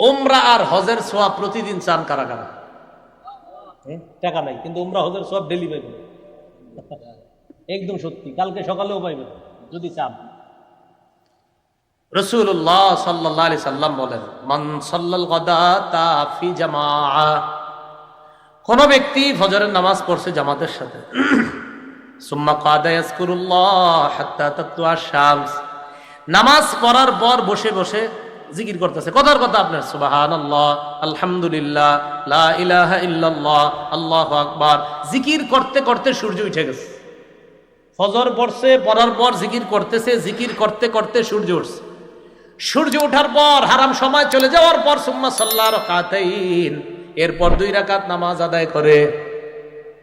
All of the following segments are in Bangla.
ওমরা আর হজের সোয়া প্রতিদিন চান কারা কারা? টাকা নাই কিন্তু উমরা হজের সব ডেলি পাইবেন একদম সত্যি কালকে সকালেও পাইবেন যদি চান। রসুল্লাহ সাল্লাহ আলি সাল্লাম বলেন মান সাল্লাল গদা তা ফি জামা কোন ব্যক্তি ফজরের নামাজ পড়ছে জামাতের সাথে। সুম্মা কাদা ইয়াজকুরুল্লাহ হাত্তা তাতলুয়া শামস। নামাজ পড়ার পর বসে বসে জিকির করতেছে। কথার কথা আপনার, সুবহানাল্লাহ, আলহামদুলিল্লাহ, লা ইলাহা ইল্লাল্লাহ, আল্লাহু আকবার। জিকির করতে করতে সূর্য উঠে গেছে। ফজর পড়ছে, পড়ার পর জিকির করতেছে, জিকির করতে করতে সূর্য উঠছে। সূর্য ওঠার পর হারাম সময় চলে যাওয়ার পর সুম্মা সাল্লাহ কাতাইন এরপর দুই রাকাত নামাজ আদায় করে।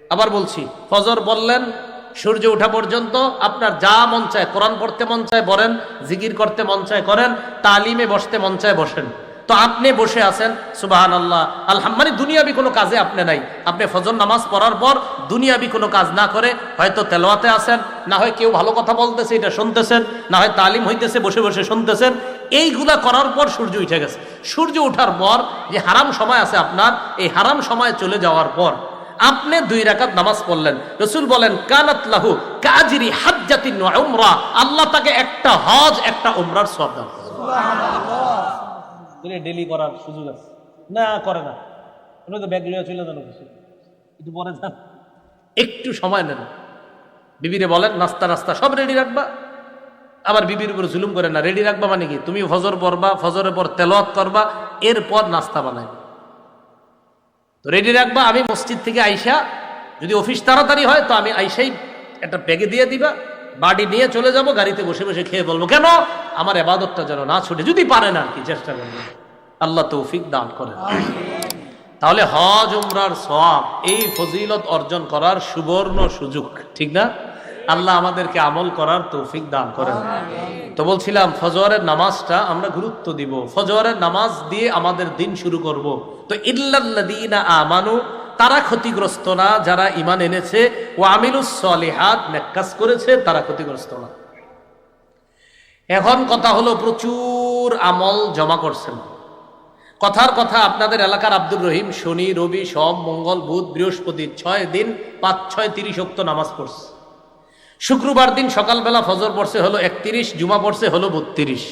আবার বলছি, ফজর বললেন সূর্য ওঠা পর্যন্ত আপনার যা মন চায়, কোরআন পড়তে মন চায়, বলেন, জিকির করতে মন চায়, করেন, তালিমে বসতে মন চায়, বসেন। তো আপনি বসে আছেন সুবাহান আল্লাহ আলহাম মানে দুনিয়াবি কোনো কাজে আপনি নাই। আপনি ফজর নামাজ পড়ার পর দুনিয়াবি কোনো কাজ না করে হয়তো তেলোয়াতে আছেন, না হয় কেউ ভালো কথা বলতেছে, এটা শুনতেছেন, না হয় তালিম হইতেছে, বসে বসে শুনতেছেন, এইগুলা করার পর সূর্য উঠে গেছে। সূর্য ওঠার পর যে হারাম সময় আছে আপনার, এই হারাম সময় চলে যাওয়ার পর আপনি দুই রাকাত নামাজ পড়লেন। রসুল বলেন কানাত লাহু কাজিরি হাজ্জাতিন উমরা। আল্লাহ তাকে একটা হজ একটা উমরার সব দান ডেলি করার সুযোগ আছে। না করে না। আপনি তো ব্যাগ লিয়ে চলে যান কিছু একটু পরে যান। একটু সময় নেন। বিবিরে বলেন নাস্তা নাস্তা সব রেডি রাখবা? আবার বিবির উপর জুলুম করে না রেডি রাখবা মানে কি? তুমি ফজর পড়বা ফজরের পর তেলত করবা এরপর নাস্তা বানাইবা। তো রেডি রাখবা আমি মসজিদ থেকে আইসা যদি অফিস তাড়াতাড়ি হয় তো আমি আইসাই একটা ব্যাগে দিয়ে দিবা বাড়ি নিয়ে চলে যাব গাড়িতে বসে বসে খেয়ে বলব কেন? আমার এবাদতটা যেন না ছুটে যদি পারেন আর কি চেষ্টা করবেন আল্লাহ তৌফিক দান করেন। তাহলে হজ উমরার সব এই ফজিলত অর্জন করার সুবর্ণ সুযোগ ঠিক না? আল্লাহ আমাদেরকে আমল করার তৌফিক দান করেন। তো বলছিলাম, ফজরের নামাজটা আমরা গুরুত্ব দিব। ফজরের নামাজ দিয়ে আমাদের দিন শুরু করব। তো ইল্লাল্লাযীনা আমানু, তারা ক্ষতিগ্রস্ত না, যারা ইমান এনেছে ও আমিলুস সলিহাত নেকাজ করেছে, তারা ক্ষতিগ্রস্ত না। এখন কথা হলো, প্রচুর আমল জমা করছেন। কথার কথা আপনাদের এলাকার আব্দুর রহিম, শনি, রবি, সোম, মঙ্গল, বুধ, বৃহস্পতি, ছয় দিন, পাঁচ, ছয়, তিরিশ অক্ত নামাজ পড়ছে। শুক্রবার দিন সকালবেলা ফজর পড়ছে হলো একত্রিশ, জুমা পড়ছে হলো বত্রিশ।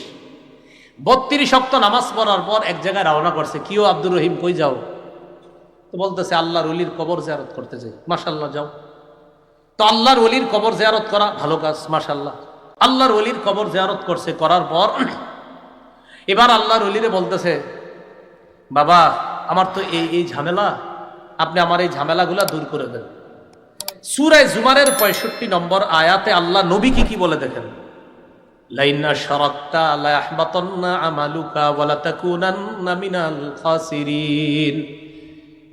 বত্রিশ অক্ত নামাজ পড়ার পর এক জায়গায় রওনা করছে। কিও আব্দুর রহিম, কই যাও? তো বলতেছে, আল্লাহর অলির কবর জিয়ারত করতে যাই। মাশাল্লাহ যাও। তো আল্লাহর অলির কবর জিয়ারত করা ভালো কাজ মাশাল্লাহ আল্লাহর অলির কবর জেয়ারত করছে, করার পর এবার আল্লাহর অলিরে বলতেছে, বাবা, আমার তো এই এই ঝামেলা, আপনি আমার এই ঝামেলাগুলা দূর করে দেন। সুরায় জুমারের পঁয়ষট্টি নম্বর আয়াতে আল্লাহ নবী কি কি বলে দেখেন? লাইন্না শরক্তা আল্লাহ আহবাতন্না আমালুকা ওয়ালা তাকুনান্না মিনাল খাসিরিন।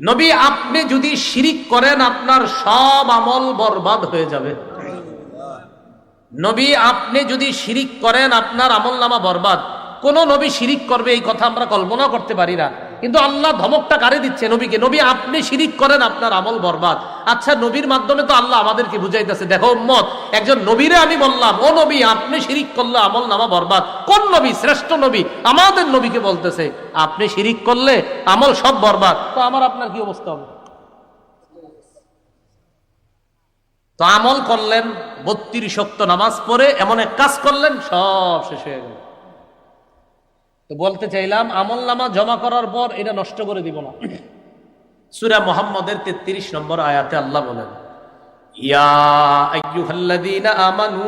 নবী, আপনি যদি শিরিক করেন, আপনার সব আমল বরবাদ হয়ে যাবে। নবী, আপনি যদি শিরিক করেন, আপনার আমল নামা বরবাদ। কোন নবী শিরিক করবে, এই কথা আমরা কল্পনা করতে পারি না। কিন্তু আল্লাহ ধমকটা কারে দিচ্ছে নবীকে? নবী, আপনি শিরিক করেন, আপনার আমল বরবাদ। আচ্ছা নবীর মাধ্যমে তো আল্লাহ আমাদেরকে বুঝাইতেছে, দেখো উম্মত, একজন নবীরে আমি বললাম, ও নবী, আপনি শিরিক করলে আমল নামা বরবাদ। কোন নবী? শ্রেষ্ঠ নবী। আমাদের নবীকে বলতেছে, আপনি শিরিক করলে আমল সব বরবাদ। তো আমার আপনার কি অবস্থা হবে? তো আমল করলেন, বত্রিশ শক্ত নামাজ পড়ে এমন এক কাজ করলেন, সব শেষ হয়ে গেল। তো বলতে চাইলাম, আমল নামা জমা করার পর এটা নষ্ট করে দিব না। সুরা মোহাম্মদের তেত্রিশ নম্বর আয়াতে আল্লাহ বলেন আমানু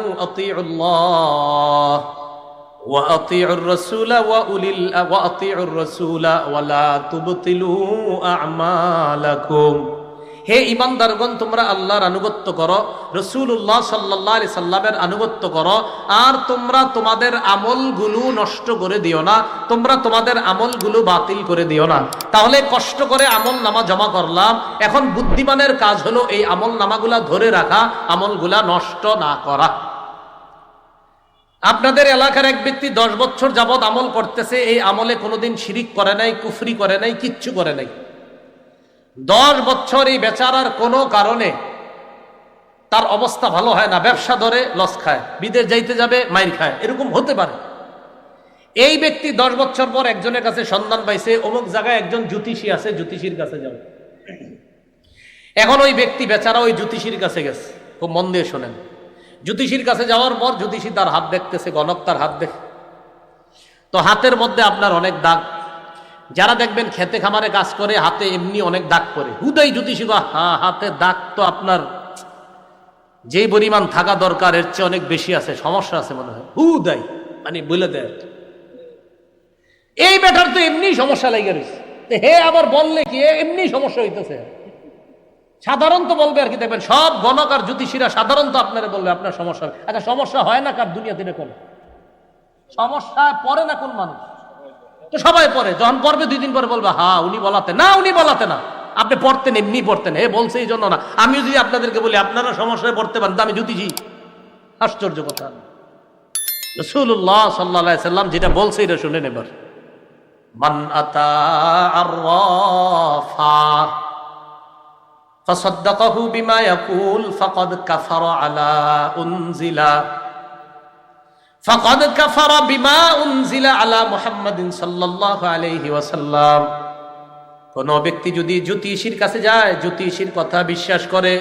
হে ইমানদারগণ, তোমরা আল্লাহর আনুগত্য করো রসুল্লাহ সাল্লাহ সাল্লামের আনুগত্য করো, আর তোমরা তোমাদের আমলগুলো নষ্ট করে দিও না, তোমরা তোমাদের আমলগুলো বাতিল করে দিও না। তাহলে কষ্ট করে আমল নামা জমা করলাম, এখন বুদ্ধিমানের কাজ হলো এই আমল নামাগুলা ধরে রাখা, আমলগুলা নষ্ট না করা। আপনাদের এলাকার এক ব্যক্তি দশ বছর যাবৎ আমল করতেছে, এই আমলে কোনোদিন শিরিক করে নাই, কুফরি করে নাই, কিচ্ছু করে নাই। দশ বছর এই বেচারার কোনো কারণে তার অবস্থা ভালো হয় না, ব্যবসা ধরে লস খায়, বিদেশ যাইতে যাবে, মাইর খায়, এরকম হতে পারে। এই ব্যক্তি দশ বছর পর একজনের কাছে সন্ধান পাইছে, অমুক জায়গায় একজন জ্যোতিষী আছে, জ্যোতিষীর কাছে যাবে এখন ওই ব্যক্তি বেচারা ওই জ্যোতিষীর কাছে গেছে, খুব মন দিয়ে শোনেন। জ্যোতিষীর কাছে যাওয়ার পর জ্যোতিষী তার হাত দেখতেছে, গণক তার হাত দেখ। তো হাতের মধ্যে আপনার অনেক দাগ যারা দেখবেন খেতে খামারে কাজ করে, হাতে এমনি অনেক দাগ করে হুদাই জ্যোতিষী বা হা হাতে দাগ তো আপনার যেই পরিমাণ থাকা দরকার, এর চেয়ে অনেক বেশি আছে, সমস্যা আছে মনে হয়। হুদাই মানে বলে দেয় এই ব্যাটার তো এমনি সমস্যা লেগে রয়েছে হে আবার বললে কি এমনি সমস্যা হইতেছে। সাধারণত বলবে আর কি, দেখবেন সব গণক আর জ্যোতিষীরা সাধারণত আপনারা বলবে, আপনার সমস্যা আচ্ছা সমস্যা হয় না কার দুনিয়াতে কোন? সমস্যা পড়ে না কোন মানুষ? তো সবাই পড়ে যখন পড়বে দুই দিন পরে বলবে হা উনি বলাতে না উনি বলাতে না আপনি পড়তেন এমনি পড়তেন হে বলছে এই জন্য না আমি যদি আপনাদেরকে বলি আপনারা সমস্যায় পড়তে পারেন তো আমি জ্যোতিষী আশ্চর্য কথা রসুল্লাহ সাল্লাহ সাল্লাম যেটা বলছে এটা শুনেন এবার মান আতা আররাফা فصدقه بما يقول فقد كفر على أنزل فقد كفر بما أنزل على محمد صلى الله عليه وسلم কোন ব্যক্তি যদি জ্যোতিষীর কাছে যায় জ্যোতিষীর কথা বিশ্বাস করে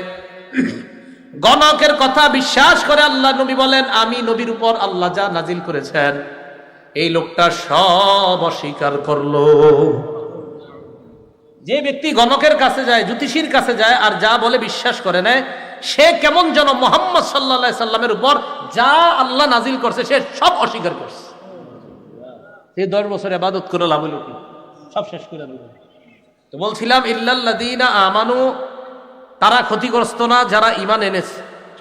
গণকের কথা বিশ্বাস করে আল্লাহ নবী বলেন আমি নবীর উপর আল্লাহ যা নাজিল করেছেন এই লোকটা সব অস্বীকার করলো যে ব্যক্তি গণকের কাছে যায় জ্যোতিষীর কাছে যায় আর যা বলে বিশ্বাস করে নেয় সে কেমন যেন মোহাম্মদ সাল্লা সাল্লামের উপর যা আল্লাহ নাজিল করছে, সে সব অস্বীকার করছে। সে দশ বছর আবাদত করে লাভ হলো কি? সব শেষ করে তো বলছিলাম ইল্লাল্লাদিনা আমানু, তারা ক্ষতিগ্রস্ত না, যারা ইমান এনেছে।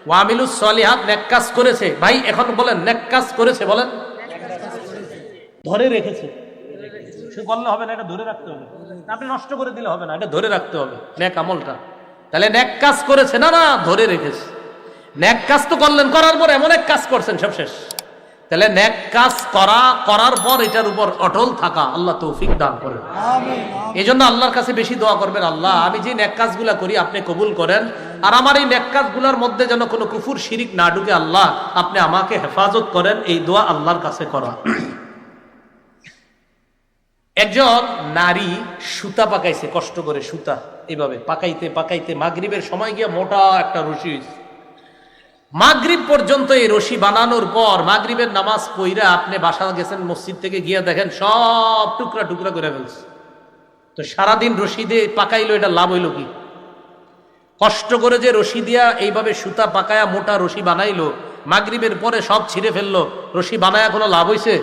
ওয়ামিলুস সলিহাত নেককাজ করেছে। ভাই, এখন বলেন নেককাজ করেছে বলেন। ধরে রেখেছে। সে করলে হবে না, এটা ধরে রাখতে হবে। আপনি নষ্ট করে দিলে হবে না, এটা ধরে রাখতে হবে। ন্যাক আমলটা। তাহলে ন্যাক কাজ করেছে না না ধরে রেখেছে। ন্যাক কাজ তো করলেন করার পর এমন এক কাজ করছেন সব শেষ। তাহলে ন্যাক কাজ করা করার পর এটার উপর অটল থাকা আল্লাহ তৌফিক দান করেন। এই জন্য আল্লাহর কাছে বেশি দোয়া করবেন আল্লাহ আমি যে ন্যাক কাজগুলা করি আপনি কবুল করেন। আর আমার এই ন্যাক কাজগুলোর মধ্যে যেন কোনো কুফুর শিরিক না ঢুকে আল্লাহ আপনি আমাকে হেফাজত করেন এই দোয়া আল্লাহর কাছে করা। একজন নারী সুতা পাকাইছে কষ্ট করে সুতা। এইভাবে পাকাইতে পাকাইতে মাগরিবের সময় গিয়ে মোটা একটা রশি হইছে। মাগরিব পর্যন্ত এই রশি বানানোর পর মাগরিবের নামাজ পইরা আপনি বাসা গেছেন, মসজিদ থেকে গিয়ে দেখেন সব টুকরা টুকরা করে ফেলছে। তো সারাদিন রশি দিয়ে পাকাইলো, এটা লাভ হইল কি? কষ্ট করে যে রশি দিয়া এইভাবে সুতা পাকায়া মোটা রশি বানাইলো, মাগরিবের পরে সব ছিঁড়ে ফেলল, রশি বানায়া কোনো লাভ হইছে?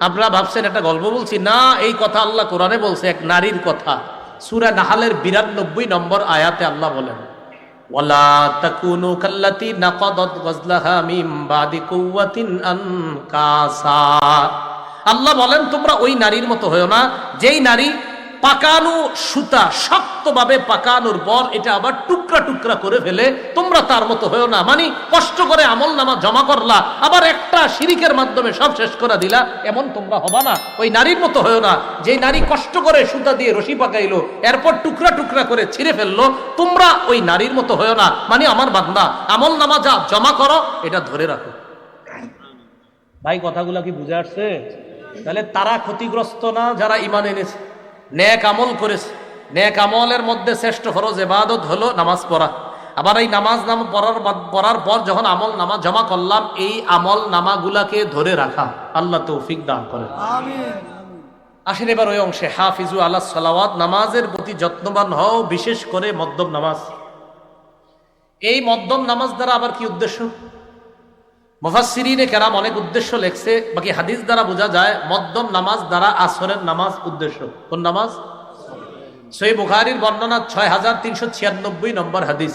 আপনারা ভাবছেন একটা গল্প বলছি? না, এই কথা আল্লাহ কোরআনে বলছে, এক নারীর কথা। সুরা নাহালের বিরানব্বই নম্বর আয়াতে আল্লাহ বলেন কাল্লাতি আল্লাহ বলেন, তোমরা ওই নারীর মতো হয়েও না, যেই নারী পাকানো সুতা শক্তভাবে পাকানোর পর এটা আবার টুকরা টুকরা করে ফেলে, তোমরা তার মতো হয়েও না। মানে কষ্ট করে আমল নামা জমা করলা, আবার একটা শিরিকের মাধ্যমে সব শেষ করে দিলা, এমন তোমরা হবা না। ওই নারীর মতো হয়েও না। যে নারী কষ্ট করে সুতা দিয়ে রশি পাকাইলো, এরপর টুকরা টুকরা করে ছিঁড়ে ফেলল, তোমরা ওই নারীর মতো হয়েও না। মানে আমার বান্দা, আমল নামা যা জমা করো, এটা ধরে রাখো। ভাই, কথাগুলো কি বুঝে আসছে? তাহলে তারা ক্ষতিগ্রস্ত না যারা ইমান এনেছে? ন্যাক আমল করেছে। ন্যাক আমলের মধ্যে শ্রেষ্ঠ ফরজ এবাদত হলো নামাজ পড়া। আবার এই নামাজ নাম পড়ার পড়ার পর যখন আমল নামা জমা করলাম এই আমল নামাগুলাকে ধরে রাখা। আল্লাহ তৌফিক দান করে আসেন এবার ওই অংশে হাফিজু আল্লাহ সালাওয়াত নামাজের প্রতি যত্নবান হও বিশেষ করে মদ্যম নামাজ। এই মদ্যম নামাজ দ্বারা আবার কি উদ্দেশ্য? মুফাসসিরিনে কেরাম অনেক উদ্দেশ্য লেখছে, বাকি হাদিস দ্বারা বোঝা যায় মদ্যম নামাজ দ্বারা আসরের নামাজ উদ্দেশ্য। কোন নামাজ? সই বুখারির বর্ণনা ছয় হাজার তিনশো ছিয়ানব্বই নম্বর হাদিস।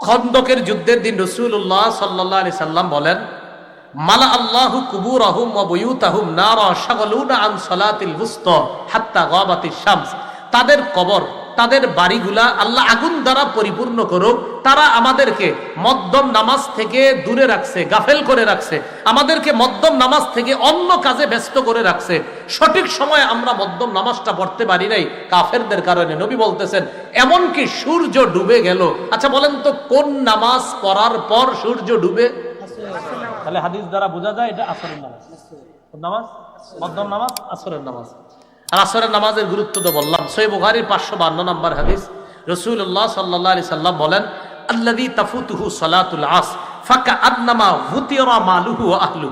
খন্দকের যুদ্ধের দিন রসুল্লাহ সাল্লাহ আলি সাল্লাম বলেন, মালা আল্লাহু কুবুর আহুম বয়ুতাহুম নারা শাগলুনা আন সলাতিল বুস্ত হাত্তা গাবাতিস শামস। তাদের কবর তাদের বাড়িগুলা আল্লাহ আগুন দ্বারা পরিপূর্ণ করুক। তারা আমাদেরকে মদ্যম নামাজ থেকে দূরে রাখছে, গাফেল করে রাখছে। আমাদেরকে মদ্যম নামাজ থেকে অন্য কাজে ব্যস্ত করে রাখছে। সঠিক সময়ে আমরা মদ্যম নামাজটা পড়তে পারি নাই কাফেরদের কারণে। নবী বলতেছেন, এমনকি সূর্য ডুবে গেল। আচ্ছা বলেন তো, কোন নামাজ পড়ার পর সূর্য ডুবে? তাহলে হাদিস দ্বারা বোঝা যায় এটা আসরের নামাজ। নামাজ? মধ্যম নামাজ, আসরের নামাজ। আর আসরের নামাজের গুরুত্ব তো বললাম। সই বুখারির পাঁচশো বান্ন নম্বর হাদিস। রসুল্লাহ সাল্লাহ আলি সাল্লাম বলেন আল্লাদি তাফুতুহু সালাতুল আস ফাঁকা আদনামা ভুতিয়রা মালুহু আহলু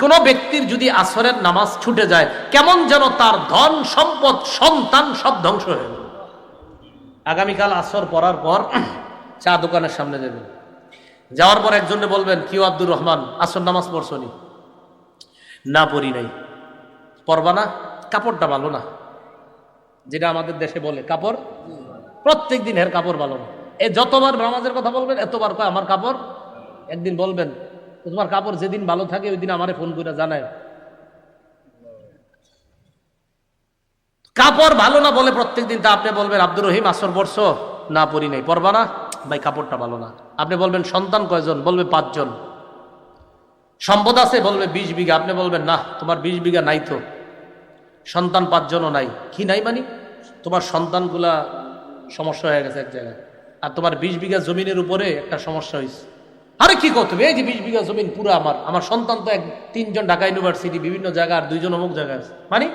কোন ব্যক্তির যদি আসরের নামাজ ছুটে যায়, কেমন যেন তার ধন সম্পদ, সন্তান সব ধ্বংস হয়ে গেল। আগামীকাল আসর পড়ার পর চা দোকানের সামনে যাবেন যাওয়ার পর একজনে বলবেন কিউ আব্দুর রহমান, আসর নামাজ পড়ছনি না, পড়ি নাই। পড়বা না? কাপড়টা ভালো না, যেটা আমাদের দেশে বলে কাপড়, প্রত্যেক দিন এর কাপড় ভালো না। এ যতবার নামাজের কথা বলবেন, এতবার কয়, আমার কাপড়? একদিন বলবেন তোমার কাপড় যেদিন ভালো থাকে ওই দিন আমারে ফোন করে জানায় কাপড় ভালো না বলে প্রত্যেক দিন তা আপনি বলবেন, আব্দুর রহিম, আসর বর্ষ না, পড়ি নাই। পরবা না? ভাই, কাপড়টা ভালো না। আপনি বলবেন, সন্তান কয়জন? বলবে, পাঁচজন। সম্পদ আছে? বলবে, বিশ বিঘা। আপনি বলবেন, না, তোমার বিশ বিঘা নাই তো। সন্তান পাঁচজনও নাই। কি নাই মানি? তোমার সন্তানগুলা সমস্যা হয়ে গেছে এক জায়গায়। আর তোমার বিশ বিঘা জমিনের উপরে একটা সমস্যা হয়েছে আরে কি করতে এই যে বিশ বিঘা জমিন পুরো আমার। আমার সন্তান তো এক, তিনজন ঢাকা ইউনিভার্সিটি, বিভিন্ন জায়গা আর দুইজন অমুক জায়গায় আছে। মানে?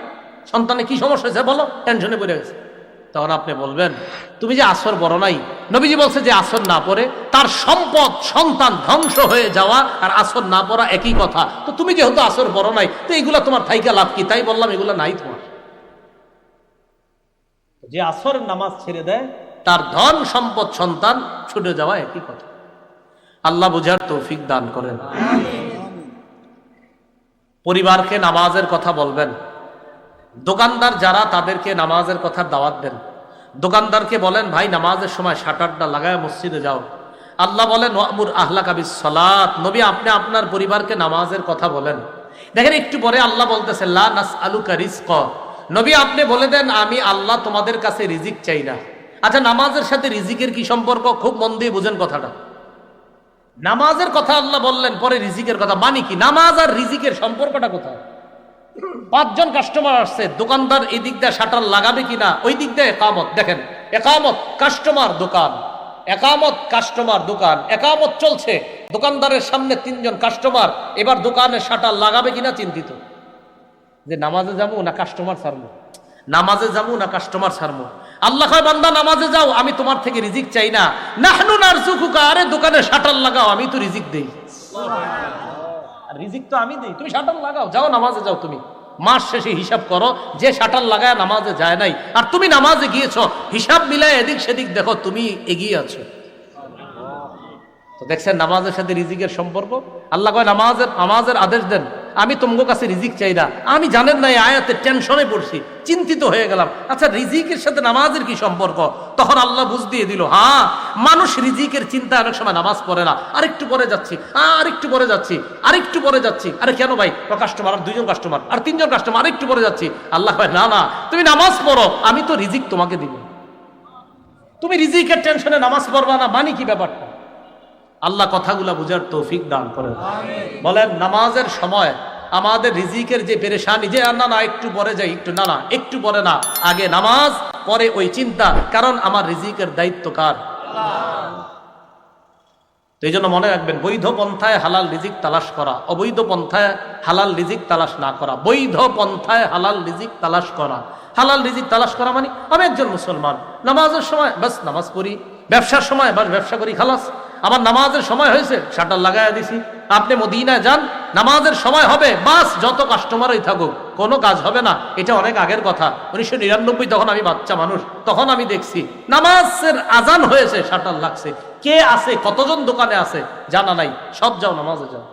সন্তানে কি সমস্যা হয়েছে বলো? টেনশনে পড়ে গেছে। তখন আপনি বলবেন তুমি যে আসর বড় নাই। নবীজি বলছে যে আসর না পড়ে তার সম্পদ সন্তান ধ্বংস হয়ে যাওয়া আর আসর না পড়া একই কথা। তো তুমি যেহেতু আসর বড় নাই তো এগুলা তোমার থাইকা লাভ কি? তাই বললাম এগুলা নাই তোমার। যে আসরের নামাজ ছেড়ে দেয় তার ধন সম্পদ সন্তান ছুটে যাওয়া একই কথা। আল্লাহ বুঝার তৌফিক দান করেন। পরিবারকে নামাজের কথা বলবেন। দোকানদার যারা তাদেরকে নামাজের কথা দাওয়াত দেন, দোকানদারকে বলেন, ভাই, নামাজের সময় শাটারটা লাগায় মসজিদে যাও। আল্লাহ বলেন আহলা কাবিস সলাত নবী আপনি আপনার পরিবারকে নামাজের কথা বলেন। দেখেন, একটু পরে আল্লাহ বলতেছে নাস আলু কারিস্ক নবী আপনি বলে দেন, আমি আল্লাহ তোমাদের কাছে রিজিক চাই না। আচ্ছা নামাজের সাথে রিজিকের কি সম্পর্ক? খুব মন দিয়ে বুঝেন কথাটা। নামাজের কথা আল্লাহ বললেন, পরে রিজিকের কথা। মানে কি? নামাজ আর রিজিকের সম্পর্কটা কোথায়? পাঁচজন কাস্টমার আসছে, দোকানদার এই দিক দিয়ে শাটার লাগাবে কিনা, ওই দিক দিয়ে একামত। দেখেন, একামত কাস্টমার দোকান, একামত কাস্টমার দোকান, একামত চলছে। দোকানদারের সামনে তিনজন কাস্টমার এবার দোকানে শাটার লাগাবে কিনা চিন্তিত। যে নামাজে যাব না কাস্টমার ছাড়বো? নামাজে যাব না কাস্টমার ছাড়বো? আল্লাহ বান্দা, নামাজে যাও, আমি তোমার থেকে রিজিক চাই না। নাহনু নারজুকুকা, আরে দোকানে শাটার লাগাও, আমি তো রিজিক দেই। রিজিক তো আমি দিই। তুমি শাটার লাগাও, যাও নামাজে যাও তুমি। মাস শেষে হিসাব করো, যে শাটার লাগায় নামাজে যায় নাই। আর তুমি নামাজে গিয়েছো, হিসাব মিলায় এদিক সেদিক দেখো, তুমি এগিয়ে আছো। তো দেখছেন নামাজের সাথে রিজিকের সম্পর্ক? আল্লাহ কয়, নামাজের নামাজের আদেশ দেন। আমি তোমার কাছে রিজিক চাই না। আমি জানেন না এই আয়াতে টেনশনে পড়ছি। চিন্তিত হয়ে গেলাম। আচ্ছা রিজিকের সাথে নামাজের কি সম্পর্ক? তখন আল্লাহ বুঝ দিয়ে দিল হ্যাঁ মানুষ রিজিকের চিন্তা অনেক সময় নামাজ পড়ে না। আরেকটু পরে যাচ্ছি। আরেকটু পরে যাচ্ছি। আরেকটু পরে যাচ্ছি। আরে কেন ভাই? কাস্টমার আর দুইজন কাস্টমার আর তিনজন কাস্টমার আরেকটু পরে যাচ্ছি। আল্লাহ ভাই না না তুমি নামাজ পড়ো। আমি তো রিজিক তোমাকে দিব তুমি রিজিকের টেনশনে নামাজ পড়বা না মানি কি ব্যাপারটা? আল্লাহ কথাগুলা বুঝার তৌফিক দান করেন। বলেন নামাজের সময় আমাদের রিজিকের যে পেরেশানি, যে না না, একটু পরে যাই, একটু, না না, একটু পরে না, আগে নামাজ, পরে ওই চিন্তা, কারণ আমার রিজিকের দায়িত্ব কার? এই জন্য মনে রাখবেন, বৈধ পন্থায় হালাল রিজিক তালাশ করা, অবৈধ পন্থায় হালাল রিজিক তালাশ না করা, বৈধ পন্থায় হালাল রিজিক তালাশ করা। হালাল রিজিক তালাশ করা মানে আমি একজন মুসলমান, নামাজের সময় বাস নামাজ পড়ি, ব্যবসার সময় বাস ব্যবসা করি, খালাস। আমার নামাজের সময় হয়েছে, শাটার লাগাইয়া দিছি। আপনি মদিনায় যান, নামাজের সময় হবে, বাস, যত কাস্টমারই থাকুক, কোনো কাজ হবে না। এটা অনেক আগের কথা। উনিশশো নিরানব্বই তখন আমি বাচ্চা মানুষ, তখন আমি দেখছি, নামাজের আজান হয়েছে, শাটার লাগছে। কে আছে, কতজন দোকানে আছে, জানা নাই, সব যাও নামাজে যাও।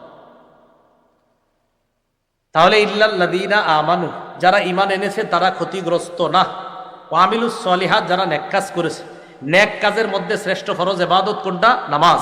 তাহলে ইল্লাল্লাদিনা আমানু, যারা ইমান এনেছে, তারা ক্ষতিগ্রস্ত না। ওয়ামিলুস সলিহাত যারা নেক কাজ করেছে নেক কাজের মধ্যে শ্রেষ্ঠ ফরজ এবাদত কোনটা? নামাজ।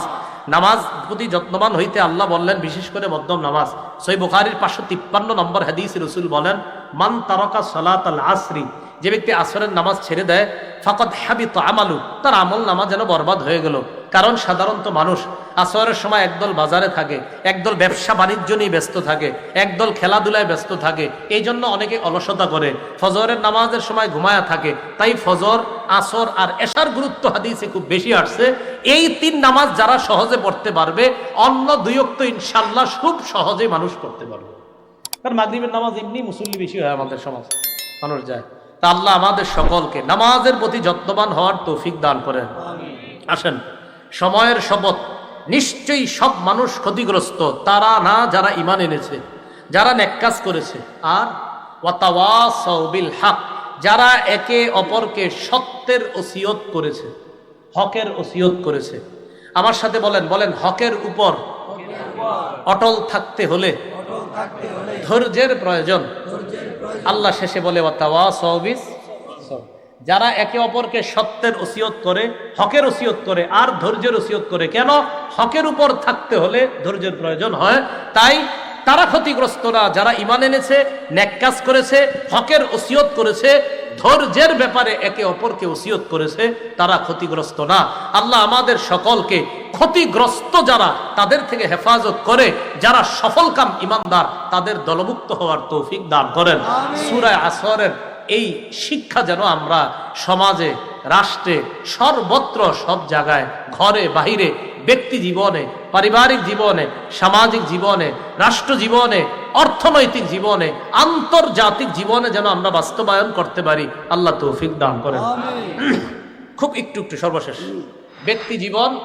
নামাজ প্রতি যত্নবান হইতে আল্লাহ বললেন, বিশেষ করে মধ্যম নামাজ। সই বুখারির পাঁচশো তিপ্পান্ন নম্বর হাদিস রসুল বলেন, মান তারকা সলাত আল আসরি যে ব্যক্তি আসরের নামাজ ছেড়ে দেয় ফকত হাবি হাবিত আমালু তার আমল নামাজ যেন বরবাদ হয়ে গেল। কারণ সাধারণত মানুষ আসরের সময় একদল বাজারে থাকে, একদল ব্যবসা বাণিজ্য নিয়ে ব্যস্ত থাকে, একদল খেলাধুলায় ব্যস্ত থাকে, এই জন্য অনেকে অলসতা করে। ফজরের নামাজের সময় ঘুমায়া থাকে, তাই ফজর, আসর আর এশার গুরুত্ব হাদিসে খুব বেশি আসছে। এই তিন নামাজ যারা সহজে পড়তে পারবে, অন্য দুইক্ত ইনশাল্লাহ খুব সহজে মানুষ পড়তে পারবে। কারণ মাগরিবের নামাজ এমনি মুসল্লি বেশি হয় আমাদের সমাজ, মানুষ যায়। তা আল্লাহ আমাদের সকলকে নামাজের প্রতি যত্নবান হওয়ার তৌফিক দান করেন। আসেন। সময়ের শপথ। নিশ্চয়ই সব মানুষ ক্ষতিগ্রস্ত তারা না যারা ইমান এনেছে যারা নেককাজ করেছে। আর ওয়াতাওয়াসাউ বিল হক যারা একে অপরকে সত্যের ওসিয়ত করেছে হকের ওসিয়ত করেছে। আমার সাথে বলেন বলেন হকের উপর অটল থাকতে হলে ধৈর্যের প্রয়োজন। আল্লাহ শেষে বলে ওয়াতাওয়াসাউ বিস যারা একে অপরকে সত্যের ওসিয়ত করে হকের ওসিয়ত করে আর ধৈর্যের ওসিয়ত করে কেন? হকের উপর থাকতে হলে ধৈর্যের প্রয়োজন হয়। তাই তারা ক্ষতিগ্রস্ত না যারা ইমান এনেছে ন্যাক্কাজ করেছে হকের ওসিয়ত করেছে ধৈর্যের ব্যাপারে একে অপরকে ওসিয়ত করেছে তারা ক্ষতিগ্রস্ত না। আল্লাহ আমাদের সকলকে ক্ষতিগ্রস্ত যারা তাদের থেকে হেফাজত করে যারা সফলকাম ইমানদার তাদের দলমুক্ত হওয়ার তৌফিক দান করেন। সুরায় আসরের এই শিক্ষা যেন আমরা সমাজে রাষ্ট্রে সর্বত্র সব জায়গায় ঘরে বাহিরে ব্যক্তি জীবনে পারিবারিক জীবনে সামাজিক জীবনে রাষ্ট্র জীবনে অর্থনৈতিক জীবনে আন্তর্জাতিক জীবনে যেন আমরা বাস্তবায়ন করতে পারি আল্লাহ তৌফিক দান করেন। খুব একটু একটু সর্বশেষ। ব্যক্তি জীবন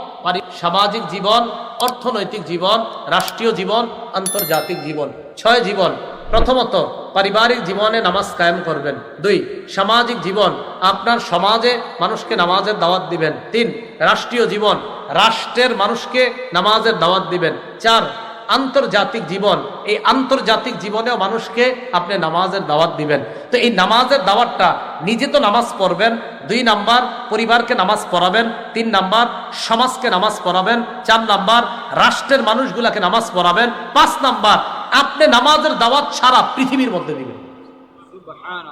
সামাজিক জীবন অর্থনৈতিক জীবন রাষ্ট্রীয় জীবন আন্তর্জাতিক জীবন ছয় জীবন। প্রথমত, পারিবারিক জীবনে নামাজ কায়েম করবেন। দুই, সামাজিক জীবন, আপনার সমাজে মানুষকে নামাজের দাওয়াত দিবেন। তিন, রাষ্ট্রীয় জীবন, রাষ্ট্রের মানুষকে নামাজের দাওয়াত দিবেন। চার, আন্তর্জাতিক জীবন, এই আন্তর্জাতিক জীবনেও মানুষকে আপনি নামাজের দাওয়াত দিবেন। তো এই নামাজের দাওয়াতটা নিজে তো নামাজ পড়বেন, দুই নাম্বার, পরিবারকে নামাজ পড়াবেন, তিন নাম্বার, সমাজকে নামাজ পড়াবেন, চার নাম্বার, রাষ্ট্রের মানুষগুলাকে নামাজ পড়াবেন, পাঁচ নাম্বার আপনি নামাজের দাওয়াত সারা পৃথিবীর মধ্যে দিবেন।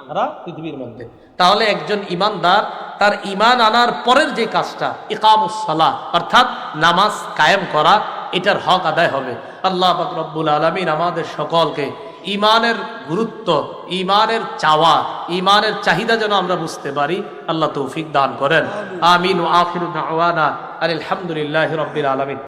সারা পৃথিবীর মধ্যে। তাহলে একজন ইমানদার তার ইমান আনার পরের যে কাজটা ইকামুসলা অর্থাৎ নামাজ কায়েম করা এটার হক আদায় হবে। আল্লাহ রব্বুল আলমিন আমাদের সকলকে ইমানের গুরুত্ব ইমানের চাওয়া ইমানের চাহিদা যেন আমরা বুঝতে পারি আল্লাহ তৌফিক দান করেন। আমিন। আলহামদুলিল্লাহ রব্বিল আলমিন।